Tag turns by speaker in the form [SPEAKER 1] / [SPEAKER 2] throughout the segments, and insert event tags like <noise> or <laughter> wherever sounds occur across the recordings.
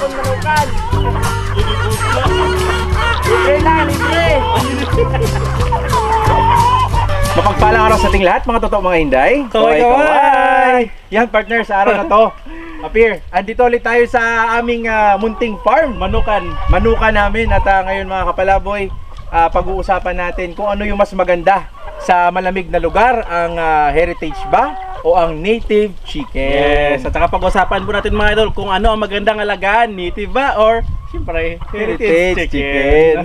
[SPEAKER 1] Bakong manukan. Libre lang, <laughs> libre.
[SPEAKER 2] Mapagpalang araw sa ating lahat, mga totoo mga hinday.
[SPEAKER 1] Kaway, kaway.
[SPEAKER 2] Yan, partner, sa araw na to. Appear, andito ulit tayo sa aming ah, munting farm. Manukan. Manukan namin at ah, ngayon mga kapalaboy, ah, pag-uusapan natin kung ano yung mas maganda sa malamig na lugar, ang ah, heritage ba o ang native chicken.
[SPEAKER 1] Yes, at saka pag-usapan po natin mga idol kung ano ang magandang alagaan, native ba or siyempre
[SPEAKER 2] Heritage chicken.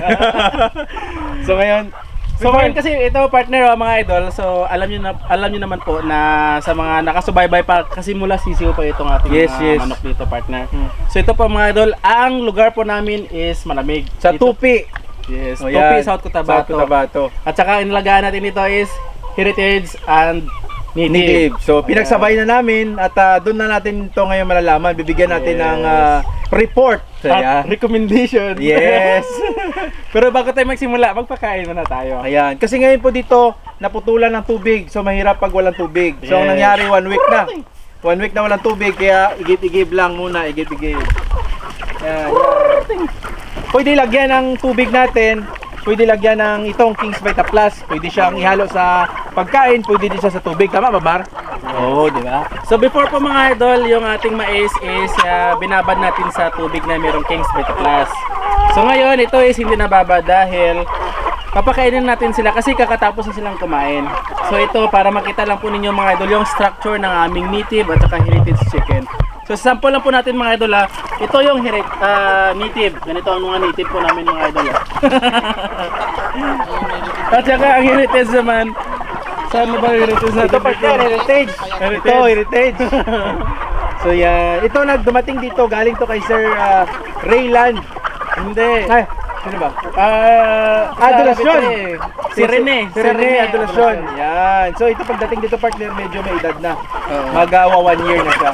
[SPEAKER 2] <laughs> so ngayon,
[SPEAKER 1] So ngayon kasi ito partner oh, mga idol, so alam niyo na alam niyo naman po na sa mga nakasubaybay pa kasi mula sisiw pa itong ating
[SPEAKER 2] Yes,
[SPEAKER 1] mga
[SPEAKER 2] yes.
[SPEAKER 1] manok dito partner.
[SPEAKER 2] Hmm.
[SPEAKER 1] So ito po mga idol, ang lugar po namin is malamig.
[SPEAKER 2] sa
[SPEAKER 1] Dito-
[SPEAKER 2] tupi.
[SPEAKER 1] Yes,
[SPEAKER 2] O
[SPEAKER 1] Tupi,
[SPEAKER 2] yan,
[SPEAKER 1] South Cotabato.
[SPEAKER 2] South Cotabato.
[SPEAKER 1] At saka inalagaan natin ito is heritage and native.
[SPEAKER 2] Native. So
[SPEAKER 1] Ayan.
[SPEAKER 2] pinagsabay na namin at ah, doon na natin ito ngayon malalaman. Bibigyan natin
[SPEAKER 1] Yes.
[SPEAKER 2] ng ah, report.
[SPEAKER 1] At
[SPEAKER 2] Ayan.
[SPEAKER 1] recommendation. <laughs>
[SPEAKER 2] Yes. <laughs>
[SPEAKER 1] Pero bago tayo magsimula, magpakain muna tayo.
[SPEAKER 2] Ayan. Kasi ngayon po dito, naputulan ng tubig. So mahirap pag walang tubig. So ang
[SPEAKER 1] Yes.
[SPEAKER 2] nangyari, one week na. One week na walang tubig, kaya igib-igib lang muna, igib-igib. Ayan, yan. Pwede lagyan ng tubig natin. Pwede lagyan ng itong King's Vita Plus. Pwede siyang ihalo sa pagkain. Pwede din siya sa tubig. Tama ba, Mar? Oo, di ba?
[SPEAKER 1] So before po mga idol, yung ating mais is ah, binabad natin sa tubig na mayroong King's Beta Plus. So ngayon, ito is hindi nababad dahil papakainin natin sila kasi kakatapos na silang kumain. So ito, para makita lang po ninyo mga idol yung structure ng aming native at saka heritage chicken. So sample lang po natin mga idol ha. Ito yung heri- ah, native. Ganito ang mga native po namin mga idol ha. <laughs> at saka ang heritage naman, saan na ba yung heritage natin?
[SPEAKER 2] Ito partner, heritage.
[SPEAKER 1] Heritage.
[SPEAKER 2] Ito, heritage. <laughs> so yan. Ito nagdumating dito. Galing to kay Sir uh, Raylan.
[SPEAKER 1] Hindi.
[SPEAKER 2] Ay, sino ba?
[SPEAKER 1] Ah,
[SPEAKER 2] Adolasyon.
[SPEAKER 1] Si Rene.
[SPEAKER 2] Si Rene Adolasyon. Yan. So ito pagdating dito partner, medyo may edad na.
[SPEAKER 1] Oo.
[SPEAKER 2] Magawa one year na siya.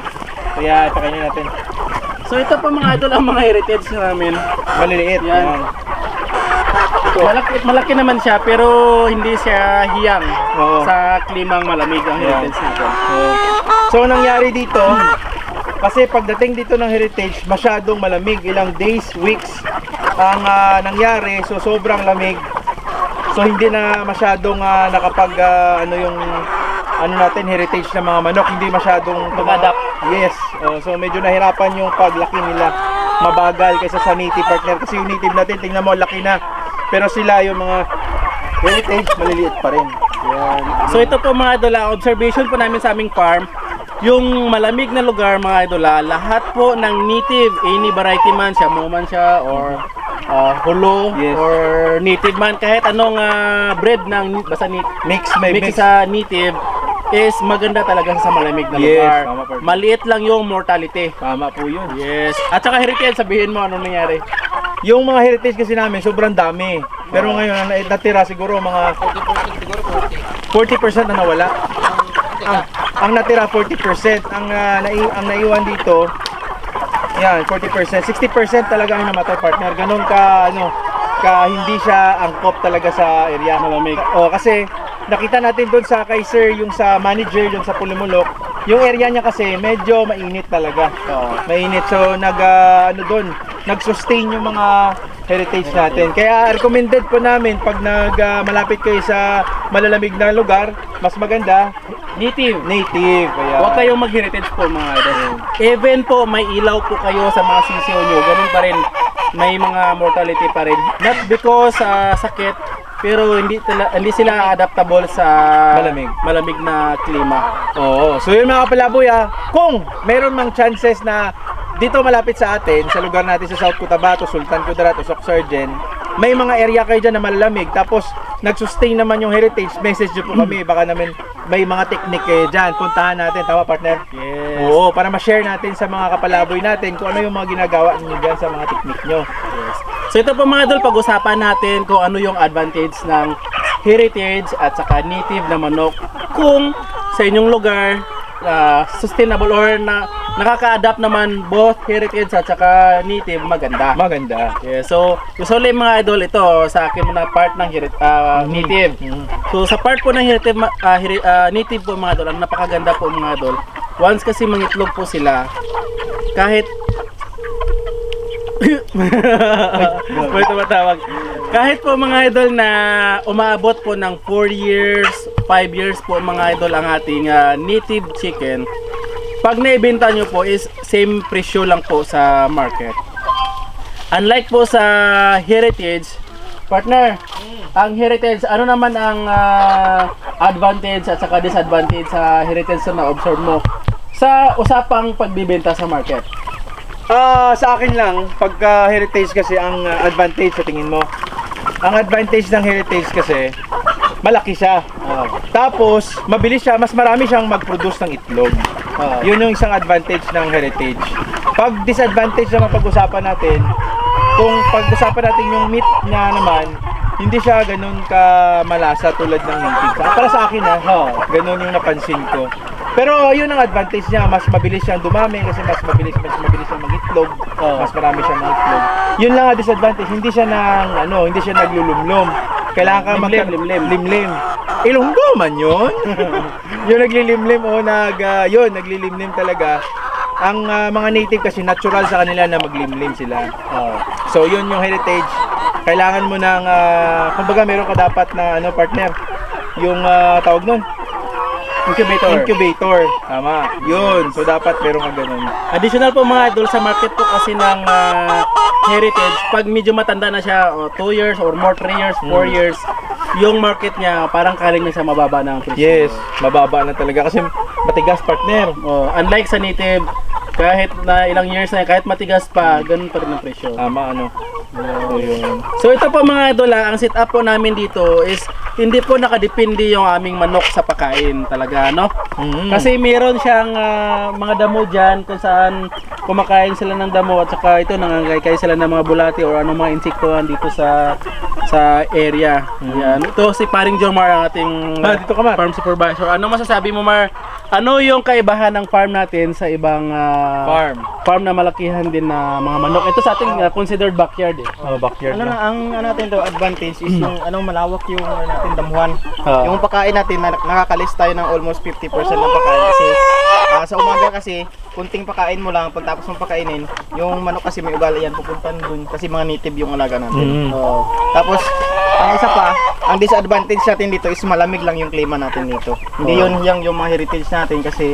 [SPEAKER 2] Kaya pakainin natin.
[SPEAKER 1] So ito po mga idol ang mga heritage namin.
[SPEAKER 2] Maliliit.
[SPEAKER 1] Yan.
[SPEAKER 2] Yan.
[SPEAKER 1] Malaki, malaki naman siya pero hindi siya hiyang
[SPEAKER 2] Oo.
[SPEAKER 1] sa klimang malamig ang
[SPEAKER 2] Yan.
[SPEAKER 1] heritage natin.
[SPEAKER 2] So, so nangyari dito, kasi pagdating dito ng heritage, masyadong malamig. Ilang days, weeks ang ah, nangyari. So sobrang lamig. So hindi na masyadong ah, nakapag ah, ano yung ano natin heritage ng mga manok hindi masyadong
[SPEAKER 1] Mag-adapt.
[SPEAKER 2] Yes. Oh, so medyo nahirapan yung paglaki nila. Mabagal kaysa sa native partner kasi yung native natin tingnan mo laki na. Pero sila yung mga heritage maliliit pa rin. Yan.
[SPEAKER 1] So ito po mga idol, ah, observation po namin sa aming farm, yung malamig na lugar mga idol, ah, lahat po ng native, any variety man siya, mo man siya, or ah, hulo,
[SPEAKER 2] Yes.
[SPEAKER 1] or native man, kahit anong ah, breed ng basta ni
[SPEAKER 2] Mix may
[SPEAKER 1] mix
[SPEAKER 2] mix.
[SPEAKER 1] sa native, is maganda talaga sa malamig na
[SPEAKER 2] Yes,
[SPEAKER 1] lugar.
[SPEAKER 2] tama po.
[SPEAKER 1] Maliit lang yung mortality.
[SPEAKER 2] Tama po yun.
[SPEAKER 1] Yes. At saka heritage, sabihin mo ano nangyari.
[SPEAKER 2] Yung mga heritage kasi namin, sobrang dami. Pero ngayon, ang nat- natira siguro mga 40% na nawala. Ang, ang natira 40%. Ang, ah, nai- ang naiwan dito, yan, 40%. 60% talaga ang namatay partner. Ganun ka, ano, ka hindi siya angkop talaga sa area.
[SPEAKER 1] Malamig.
[SPEAKER 2] O, kasi nakita natin doon sa kay Sir, yung sa manager, yung sa Pulimulok, yung area niya kasi medyo mainit talaga.
[SPEAKER 1] Oo.
[SPEAKER 2] Mainit. So, nag, ah, ano doon, nag-sustain yung mga heritage natin. Kaya recommended po namin pag nag ah, malapit kayo sa malalamig na lugar, mas maganda
[SPEAKER 1] Native.
[SPEAKER 2] native. Kaya
[SPEAKER 1] Huwag kayong mag-heritage po mga idol. Even po may ilaw po kayo sa mga sisiyo nyo, ganun pa rin. May mga mortality pa rin. Not because sa sakit, pero hindi tala, hindi sila adaptable sa
[SPEAKER 2] Malamig.
[SPEAKER 1] malamig na klima.
[SPEAKER 2] Oo. So yun mga kapalaboy ah, kung meron mang chances na dito malapit sa atin, sa lugar natin sa South Cotabato, Sultan Kudarat, o Sargent, may mga area kayo dyan na malalamig, tapos nag-sustain naman yung heritage, message nyo po kami, baka naman may mga technique kayo dyan, puntahan natin, tama partner?
[SPEAKER 1] Yes.
[SPEAKER 2] Oo, para ma-share natin sa mga kapalaboy natin kung ano yung mga ginagawa ninyo dyan sa mga technique nyo.
[SPEAKER 1] Yes. So ito po mga idol, pag-usapan natin kung ano yung advantage ng heritage at saka native na manok kung sa inyong lugar ah, sustainable or na nakaka-adapt naman both heritage at saka native maganda.
[SPEAKER 2] Maganda.
[SPEAKER 1] Yeah, so usually mga idol ito sa akin na part ng heri- ah, native.
[SPEAKER 2] Mhm.
[SPEAKER 1] So sa part po ng heritage ah, heri- ah, native po mga idol, ang napakaganda po mga idol. Once kasi mangitlog po sila, kahit May tumatawag. Kahit po mga idol na umaabot po ng 4 years, 5 years po mga idol ang ating ah, native chicken, pag naibenta nyo po is same presyo lang po sa market. Unlike po sa heritage, partner, ang heritage, ano naman ang ah, advantage at saka disadvantage sa heritage na na-observe mo sa usapang pagbibenta sa market?
[SPEAKER 2] Ah, sa akin lang, pagka heritage kasi ang uh, advantage sa tingin mo. Ang advantage ng heritage kasi malaki siya.
[SPEAKER 1] Ah.
[SPEAKER 2] Tapos, mabilis siya, mas marami siyang mag-produce ng itlog.
[SPEAKER 1] Ah.
[SPEAKER 2] Yun yung isang advantage ng heritage. Pag disadvantage naman pag-usapan natin, kung pag-usapan natin yung meat niya naman, hindi siya ganun ka malasa tulad ng native. Para sa akin ha,
[SPEAKER 1] Oh.
[SPEAKER 2] ganun yung napansin ko. Pero yun ang advantage niya, mas mabilis siyang dumami kasi mas mabilis mas mabilis siyang mag-itlog,
[SPEAKER 1] Oh.
[SPEAKER 2] mas marami siyang mag-itlog. Yun lang ang disadvantage, hindi siya nang ano, hindi siya naglulumlum. Kailangan ka magka-
[SPEAKER 1] limlim.
[SPEAKER 2] limlim. Ilonggo man yun. <laughs> yung naglilimlim o nag ah, yun, naglilimlim talaga. Ang ah, mga native kasi natural sa kanila na maglimlim sila.
[SPEAKER 1] Ah.
[SPEAKER 2] So yun yung heritage. Kailangan mo ng uh, kumbaga meron ka dapat na ano partner, yung ah, tawag nun,
[SPEAKER 1] Incubator.
[SPEAKER 2] incubator. Tama. Yun. So dapat meron ka ganun.
[SPEAKER 1] Additional po mga idol sa market po kasi ng ah, heritage, pag medyo matanda na siya, 2 years or more, 3 years, 4 years, yung market niya parang kaling na siya mababa ng presyo.
[SPEAKER 2] Yes, mababa na talaga kasi matigas partner.
[SPEAKER 1] Oh, unlike sa native, kahit na ilang years na, kahit matigas pa, ganun pa rin ang presyo.
[SPEAKER 2] Tama ano. So yun.
[SPEAKER 1] So ito po mga idol, ah, ang setup po namin dito is hindi po nakadepende yung aming manok sa pagkain talaga, no?
[SPEAKER 2] Mm.
[SPEAKER 1] Kasi meron siyang ah, mga damo dyan kung saan kumakain sila ng damo at saka ito nangangaykay sila ng mga bulati or anong mga insektuhan dito sa sa area. Yan. Ito si Paring Jomar ang ating
[SPEAKER 2] Ah, dito ka, Mar.
[SPEAKER 1] farm supervisor. Ano masasabi mo Mar? Ano yung kaibahan ng farm natin sa ibang ah,
[SPEAKER 2] Farm.
[SPEAKER 1] farm na malakihan din na mga manok? Ito sa ating ah, considered backyard eh.
[SPEAKER 2] Oh, backyard
[SPEAKER 3] Ano
[SPEAKER 2] na.
[SPEAKER 3] na, ang ano natin to advantage is yung anong malawak yung ano natin damuhan.
[SPEAKER 1] Ah.
[SPEAKER 3] yung pagkain natin na, nakakalis tayo ng almost 50% ng pagkain kasi ah, sa umaga kasi kunting pakain mo lang pagtapos mong pakainin, yung manok kasi may ugali yan pupuntan dun kasi mga native yung alaga natin.
[SPEAKER 2] Mm.
[SPEAKER 1] Oh.
[SPEAKER 3] Tapos ang isa pa, ang disadvantage natin dito is malamig lang yung klima natin dito. Hindi yun yung, yung mga heritage natin kasi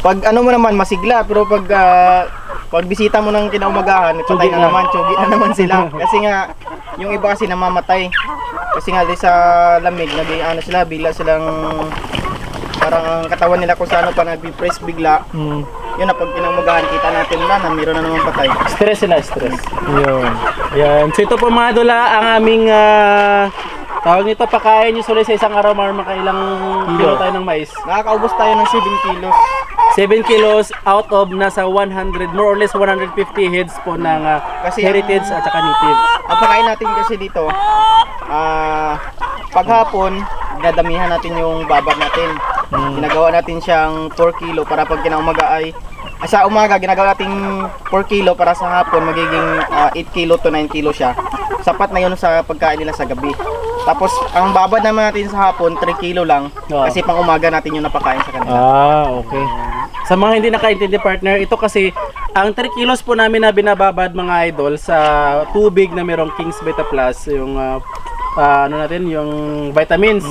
[SPEAKER 3] pag ano mo naman masigla pero pag ah, pag bisita mo ng kinaumagahan, patay na
[SPEAKER 1] na.
[SPEAKER 3] naman, tsugi na naman sila. <laughs> Kasi nga yung iba kasi namamatay. Kasi nga sa lamig, naging ano sila, bigla silang parang ang katawan nila kung saan pa nagbi-press bigla.
[SPEAKER 2] Mm.
[SPEAKER 3] Yun na pag kinaumagahan, kita natin na na mayroon na naman patay.
[SPEAKER 1] Stress sila, stress.
[SPEAKER 2] Yun.
[SPEAKER 1] Yan. So ito po mga idol ah, ang aming ah, tawag nito pakain nyo sulit sa isang araw mar makailang kilo tayo ng mais.
[SPEAKER 3] Nakakaubos tayo ng 7 kilos.
[SPEAKER 1] 7 kilos out of nasa 100 more or less 150 heads po ng ah,
[SPEAKER 3] Kasi
[SPEAKER 1] heritage
[SPEAKER 3] ang-
[SPEAKER 1] at saka native.
[SPEAKER 3] Ang pagkain natin kasi dito, ah paghapon, dadamihan natin yung babat natin. Ginagawa natin siyang 4 kilo para pag kinaumaga ay ah, sa umaga ginagawa natin 4 kilo para sa hapon magiging ah, 8 kilo to 9 kilo siya. Sapat na yun sa pagkain nila sa gabi. Tapos ang babad naman natin sa hapon 3 kilo lang
[SPEAKER 1] Oo.
[SPEAKER 3] kasi pang umaga natin yung napakain sa kanila.
[SPEAKER 1] Ah, okay. Sa mga hindi nakaintindi partner, ito kasi ang 3 kilos po namin na binababad mga idol sa tubig na merong King's Beta Plus, yung ah, ah, ano natin, yung vitamins.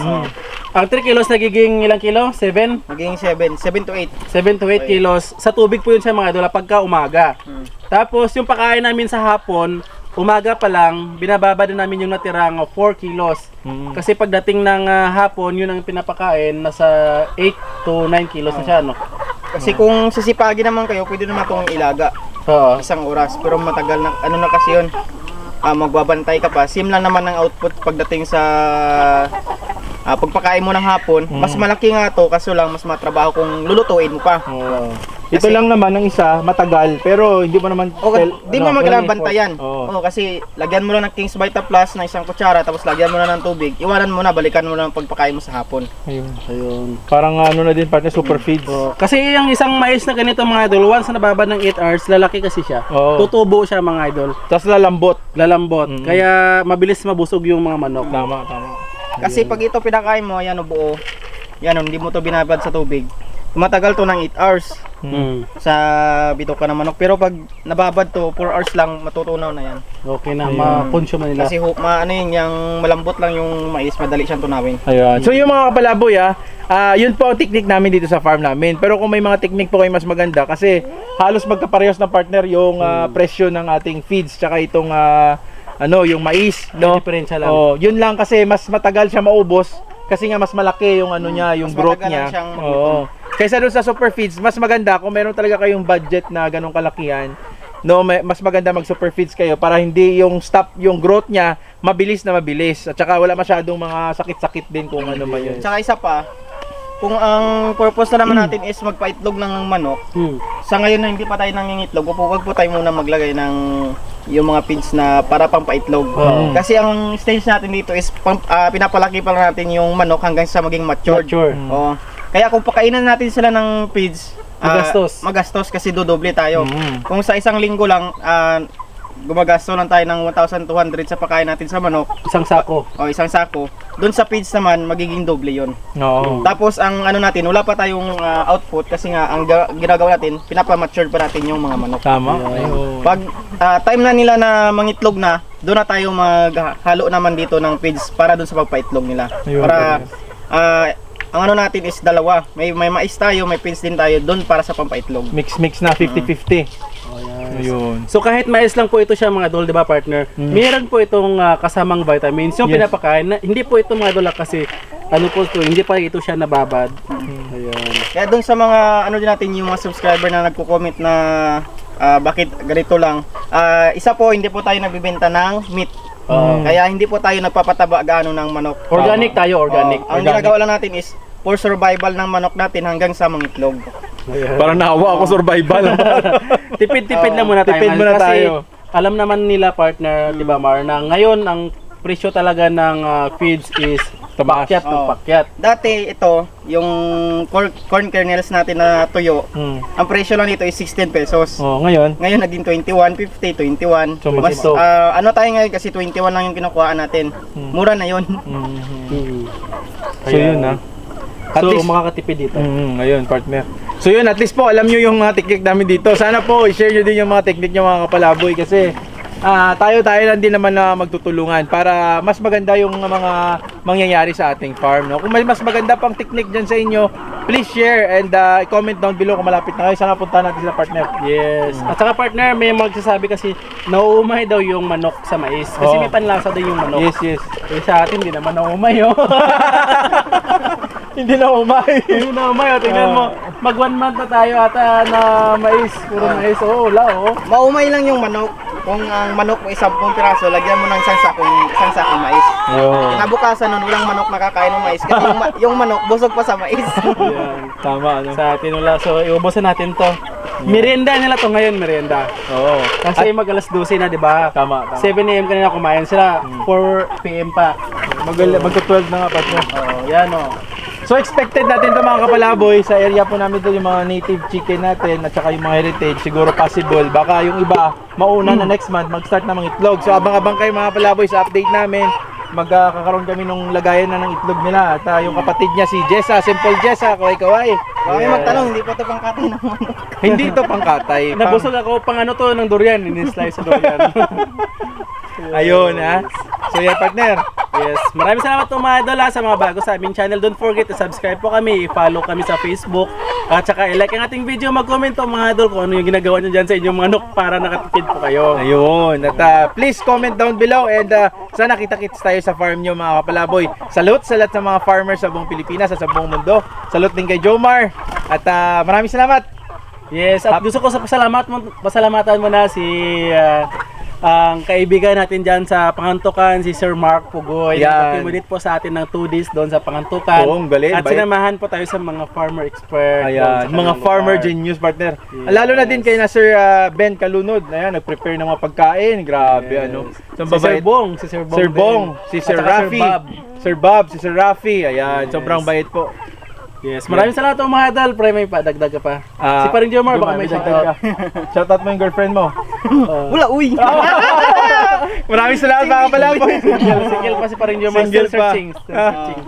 [SPEAKER 1] Ang 3 kilos nagiging ilang kilo? 7?
[SPEAKER 3] Magiging 7, 7 to 8.
[SPEAKER 1] 7 to 8 kilos. Sa tubig po yun sa mga idol pagka umaga.
[SPEAKER 3] Hmm.
[SPEAKER 1] Tapos yung pagkain namin sa hapon, umaga pa lang, binababa din namin yung natirang 4 kilos.
[SPEAKER 2] Mm.
[SPEAKER 1] Kasi pagdating ng ah, hapon, yun ang pinapakain, nasa 8 to 9 kilos na siya, no?
[SPEAKER 3] Kasi kung sisipagin naman kayo, pwede naman itong ilaga.
[SPEAKER 1] Oo.
[SPEAKER 3] isang oras pero matagal na ano na kasi yun ah, magbabantay ka pa sim lang naman ang output pagdating sa ah, pagpakain mo ng hapon mas malaki nga to kaso lang mas matrabaho kung lulutuin mo pa
[SPEAKER 1] Oo.
[SPEAKER 2] Ito
[SPEAKER 3] Kasi-
[SPEAKER 2] lang naman ang isa, matagal, pero hindi mo naman
[SPEAKER 3] o
[SPEAKER 2] tel-
[SPEAKER 3] di
[SPEAKER 2] ano,
[SPEAKER 3] mo magkailangan bantayan.
[SPEAKER 2] Oo.
[SPEAKER 3] Oo, kasi lagyan mo lang ng King's Vita Plus na isang kutsara tapos lagyan mo na ng tubig iwanan mo na balikan mo na ang pagpakain mo sa hapon
[SPEAKER 2] Ayun.
[SPEAKER 1] Ayun.
[SPEAKER 2] Parang ano na din partner super feeds.
[SPEAKER 1] Oo. Kasi yung isang mais na ganito mga idol, once na nababad ng 8 hours, lalaki kasi siya.
[SPEAKER 2] Oo.
[SPEAKER 1] Tutubo siya mga idol.
[SPEAKER 2] Tapos lalambot.
[SPEAKER 1] Lalambot.
[SPEAKER 2] Mm.
[SPEAKER 1] Kaya mabilis mabusog yung mga manok.
[SPEAKER 2] Tama, tama.
[SPEAKER 3] Kasi pag ito pinakain mo yan o buo yan o, hindi mo to binabad sa tubig matagal to ng 8 hours
[SPEAKER 1] Hmm.
[SPEAKER 3] sa bituka ng manok. Pero pag nababad to, 4 hours lang, matutunaw na yan.
[SPEAKER 1] Okay na, ma-consume na nila.
[SPEAKER 3] Kasi ho, ma, ano yun, yung malambot lang yung mais, madali siyang tunawin.
[SPEAKER 2] Ayan. So yung mga kapalaboy ah, ah, yun po ang technique namin dito sa farm namin. Pero kung may mga technique po kayo mas maganda kasi halos magkaparehas ng partner yung ah, presyo ng ating feeds tsaka itong ah, ano, yung mais, no?
[SPEAKER 1] Diferensya lang.
[SPEAKER 2] Oh, yun lang kasi mas matagal siya maubos kasi nga mas malaki yung ano niya, yung
[SPEAKER 3] Mas
[SPEAKER 2] growth niya. Oo. Kaysa doon sa super feeds, mas maganda kung meron talaga kayong budget na ganong kalakihan. No, may, mas maganda mag super feeds kayo para hindi yung stop yung growth niya mabilis na mabilis at saka wala masyadong mga sakit-sakit din kung ano man yun.
[SPEAKER 3] Tsaka isa pa, kung ang purpose na naman natin is magpaitlog ng manok,
[SPEAKER 1] Hmm.
[SPEAKER 3] sa ngayon na hindi pa tayo nangingitlog, wag po tayo muna maglagay ng yung mga feeds na para pang paitlog.
[SPEAKER 1] Oo.
[SPEAKER 3] Kasi ang stage natin dito is pang, ah, pinapalaki pa lang natin yung manok hanggang sa maging matured.
[SPEAKER 1] Mature.
[SPEAKER 3] Oo. Kaya kung pakainin natin sila ng feeds, ah,
[SPEAKER 1] Magastos.
[SPEAKER 3] magastos kasi dodoble tayo.
[SPEAKER 2] Mm.
[SPEAKER 3] Kung sa isang linggo lang, ah, gumagasto lang tayo ng 1,200 sa pagkain natin sa manok
[SPEAKER 1] Isang sako.
[SPEAKER 3] o isang sako. Doon sa feeds naman, magiging doble yon.
[SPEAKER 2] Oo.
[SPEAKER 3] Tapos ang ano natin, wala pa tayong ah, output kasi nga ang ga- ginagawa natin, pinapamature pa natin yung mga manok.
[SPEAKER 2] Tama.
[SPEAKER 1] Ayun.
[SPEAKER 3] Pag ah, time na nila na mangitlog na, doon na tayo maghalo naman dito ng feeds para doon sa pagpaitlog nila.
[SPEAKER 2] Ayun.
[SPEAKER 3] Para ah, ang ano natin is dalawa. May may mais tayo, may feeds din tayo doon para sa pampaitlog.
[SPEAKER 2] Mix-mix na 50-50. Ayun.
[SPEAKER 1] So kahit mais lang po ito siya mga dol, 'di ba partner? Meron po itong ah, kasamang vitamins yung
[SPEAKER 2] Yes.
[SPEAKER 1] pinapakain na hindi po ito mga dol kasi ano po ito, hindi pa ito siya nababad. Ayun.
[SPEAKER 3] Kaya doon sa mga ano din natin yung mga subscriber na nagko-comment na ah, bakit ganito lang. Ah, isa po hindi po tayo nagbebenta ng meat.
[SPEAKER 1] Oo.
[SPEAKER 3] Kaya hindi po tayo nagpapataba gaano ng manok.
[SPEAKER 1] Organic tayo, organic.
[SPEAKER 3] Oo, ang
[SPEAKER 2] Organic.
[SPEAKER 3] ginagawa lang natin is for survival ng manok natin hanggang sa mangitlog.
[SPEAKER 2] Parang nahawa ako survival. <laughs>
[SPEAKER 1] Tipid-tipid na muna tayo.
[SPEAKER 2] Tipid muna
[SPEAKER 1] kasi
[SPEAKER 2] tayo.
[SPEAKER 1] alam naman nila partner, 'di ba Mar, na ngayon ang presyo talaga ng ah, feeds is
[SPEAKER 2] Tumaas.
[SPEAKER 1] pakyat
[SPEAKER 3] Oo.
[SPEAKER 1] pakyat.
[SPEAKER 3] Dati ito, yung corn, corn kernels natin na tuyo,
[SPEAKER 2] Hmm.
[SPEAKER 3] ang presyo lang dito is 16 pesos.
[SPEAKER 2] Oh, ngayon.
[SPEAKER 3] Ngayon naging 21, 50, 21.
[SPEAKER 2] So,
[SPEAKER 3] Mas, ah, ano tayo ngayon kasi 21 lang yung kinukuha natin. Mura na yon.
[SPEAKER 2] Mhm.
[SPEAKER 1] Mm.
[SPEAKER 2] So yun na. At
[SPEAKER 1] so
[SPEAKER 2] least-
[SPEAKER 1] makakatipid dito.
[SPEAKER 2] Mm, ayun, partner. So yun, at least po, alam nyo yung mga technique namin dito. Sana po, i-share nyo din yung mga technique nyo mga kapalaboy kasi ah tayo-tayo lang din naman na magtutulungan para mas maganda yung mga mangyayari sa ating farm. No? Kung may mas maganda pang technique dyan sa inyo, please share and ah, comment down below kung malapit na kayo. Sana punta natin sila partner.
[SPEAKER 1] Yes. At saka partner, may magsasabi kasi nauumay daw yung manok sa mais. Kasi
[SPEAKER 2] Oo.
[SPEAKER 1] may panlasa daw yung manok.
[SPEAKER 2] Yes, yes.
[SPEAKER 1] Eh, sa atin, <laughs> hindi naman naumay oh.
[SPEAKER 2] Hindi na umay.
[SPEAKER 1] Hindi naumay oh. Tingnan mo, mag one month na tayo ata na mais. Puro mais. Oo, wala oh.
[SPEAKER 3] Maumay lang yung manok. Kung ang manok mo isang piraso, lagyan mo ng isang sakong, isang sakong mais.
[SPEAKER 2] Ayun.
[SPEAKER 3] Nabukasan nun, walang manok nakakain ng mais. Kasi yung, ma- yung manok, busog pa sa mais. <laughs>
[SPEAKER 1] Yan.
[SPEAKER 2] Tama, ano?
[SPEAKER 1] Sa atin wala. So, iubusan natin to. Merienda nila to ngayon, merienda.
[SPEAKER 2] Oo.
[SPEAKER 1] Kasi mag alas 12 na, di ba?
[SPEAKER 2] Tama, tama.
[SPEAKER 1] 7 a.m. kanina kumain sila. 4 p.m. pa.
[SPEAKER 2] Mag magka-12 na nga, partner.
[SPEAKER 1] Oh, yan oh.
[SPEAKER 2] So expected natin to mga kapalaboy. Sa area po namin to yung mga native chicken natin at saka yung mga heritage siguro possible. Baka yung iba mauna na next month mag-start na mga itlog so abang-abang kayo mga kapalaboy sa update namin. Magkakaroon kami nung lagayan na ng itlog nila. At ah, yung kapatid niya si Jessa simple Jessa kaway kaway
[SPEAKER 3] Kami magtanong, hindi pa ito pang katay ng manok. <laughs>
[SPEAKER 2] hindi to pangkatay pang,
[SPEAKER 1] Nabusog ako pang ano to ng durian, ini-slice sa durian. <laughs>
[SPEAKER 2] ayun ha so yan partner
[SPEAKER 1] yes, maraming salamat po mga idol ha, sa mga bago sa aming channel. Don't forget to subscribe po kami, i-follow kami sa Facebook, at saka i-like ang ating video, mag-comment po mga idol kung ano yung ginagawa nyo dyan sa inyong manok para nakatipid po kayo.
[SPEAKER 2] Ayun. At ah, please comment down below and ah, sana kita-kits tayo sa farm nyo mga kapalaboy. Salute sa lahat ng mga farmers sa buong Pilipinas at sa buong mundo. Salute din kay Jomar. At ah, maraming salamat.
[SPEAKER 1] Yes, at gusto ko sa pasalamat mo, pasalamatan mo na si ah, ang kaibigan natin dyan sa Pangantukan, si Sir Mark Pugoy.
[SPEAKER 2] Yan.
[SPEAKER 1] Nag-accommodate po sa atin ng 2 days doon sa Pangantukan.
[SPEAKER 2] Oo, ang galing,
[SPEAKER 1] At
[SPEAKER 2] bait.
[SPEAKER 1] sinamahan po tayo sa mga farmer expert.
[SPEAKER 2] Ayan, mga farmer genius partner.
[SPEAKER 1] Yes.
[SPEAKER 2] Lalo na din kay na Sir ah, Ben Kalunod. Ayan, nag-prepare ng mga pagkain. Grabe ano. So,
[SPEAKER 1] Si Sir Bong, si Sir Bong.
[SPEAKER 2] Sir
[SPEAKER 1] din.
[SPEAKER 2] Bong, si
[SPEAKER 1] At
[SPEAKER 2] Sir
[SPEAKER 1] saka
[SPEAKER 2] Rafi.
[SPEAKER 1] Sir Bob.
[SPEAKER 2] Sir Bob, si Sir Rafi. Ayan, sobrang bait po.
[SPEAKER 1] Yes, maraming salamat mga idol. Pre, may padagdag ka pa.
[SPEAKER 2] Ah,
[SPEAKER 1] si Paring Jomar, baka may
[SPEAKER 2] dagdag
[SPEAKER 1] shoutout.
[SPEAKER 2] ka. Shoutout mo yung girlfriend mo. <laughs>
[SPEAKER 3] Wala, uy! <laughs>
[SPEAKER 2] Maraming salamat mga kapalaboy. <laughs>
[SPEAKER 1] Single, single pa si Paring Jomar.
[SPEAKER 2] Single
[SPEAKER 1] Still
[SPEAKER 2] pa.
[SPEAKER 1] searching. Still
[SPEAKER 2] Ah.
[SPEAKER 1] searching.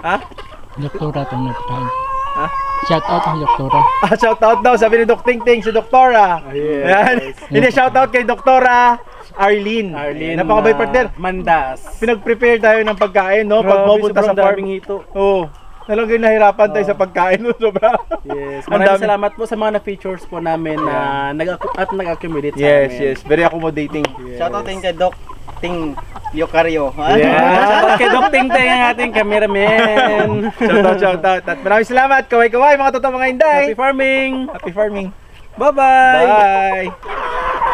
[SPEAKER 2] Ha?
[SPEAKER 4] Doktora itong nagtahan.
[SPEAKER 2] Ha?
[SPEAKER 4] Shout out kay Doktora.
[SPEAKER 2] Ah, shout out daw, sabi ni Dok Ting Ting, si Doktora.
[SPEAKER 1] yes.
[SPEAKER 2] Yan. Hindi, shout out kay Doktora Arlene.
[SPEAKER 1] Arlene.
[SPEAKER 2] Napakabay
[SPEAKER 1] ah,
[SPEAKER 2] partner.
[SPEAKER 1] Mandas.
[SPEAKER 2] Pinag-prepare tayo ng pagkain, no? Pag
[SPEAKER 1] Grabe,
[SPEAKER 2] pupunta sa
[SPEAKER 1] sobrang
[SPEAKER 2] farm.
[SPEAKER 1] daming hito.
[SPEAKER 2] Oo. Talagang nahirapan tayo sa pagkain, no? Sobra.
[SPEAKER 1] Yes,
[SPEAKER 2] Ang
[SPEAKER 1] maraming
[SPEAKER 2] dami.
[SPEAKER 1] salamat po sa mga na-features po namin na nag at nag-accumulate sa
[SPEAKER 2] Yes,
[SPEAKER 1] amin.
[SPEAKER 2] yes. Very accommodating.
[SPEAKER 3] Shoutout din kay Doc Ting Yokario. ha? <laughs>
[SPEAKER 1] Shoutout kay Doc Ting Ting ang ating cameraman.
[SPEAKER 2] Shout out, shout out. At maraming salamat. Kaway-kaway, mga totoo mga inday.
[SPEAKER 1] Happy farming!
[SPEAKER 2] Happy farming.
[SPEAKER 1] Bye-bye!
[SPEAKER 2] Bye.